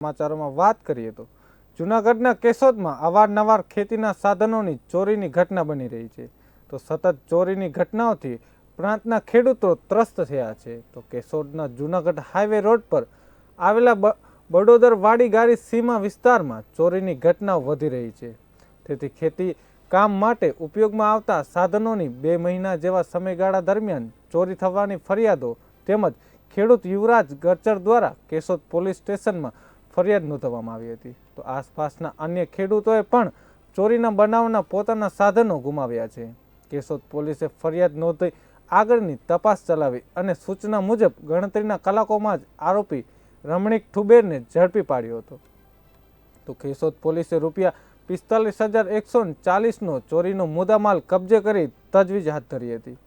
સમાચારોમાં વાત કરીએ તો જૂનાગઢના કેશોદમાં અવારનવાર ખેતીના સાધનોની ચોરીની ઘટના બની રહી છે. તો સતત ચોરીની ઘટનાઓથી પ્રાંતના ખેડૂતો ત્રસ્ત થયા છે. તો કેશોદના જૂનાગઢ હાઈવે રોડ પર આવેલા બડોદર વાડી ગાડી સીમા વિસ્તારમાં ચોરીની ઘટનાઓ વધી રહી છે. તેથી ખેતી કામ માટે ઉપયોગમાં આવતા સાધનોની બે મહિના જેવા સમયગાળા દરમિયાન ચોરી થવાની ફરિયાદો તેમજ ખેડૂત યુવરાજ ગરચર દ્વારા કેશોદ પોલીસ સ્ટેશનમાં ફરિયાદ નોંધવામાં આવી હતી. તો આસપાસના અન્ય ખેડૂતોએ પણ ચોરીના બનાવના પોતાના સાધનો ગુમાવ્યા છે. કેશોદ પોલીસે ફરિયાદ નોંધી આગળની તપાસ ચલાવી અને સૂચના મુજબ ગણતરીના કલાકોમાં જ આરોપી રમણીક ઠુબેરને ઝડપી પાડ્યો હતો. તો કેશોદ પોલીસે રૂપિયા પિસ્તાલીસ હજાર એકસો ચાલીસનો ચોરીનો મુદ્દામાલ કબજે કરી તજવીજ હાથ ધરી હતી.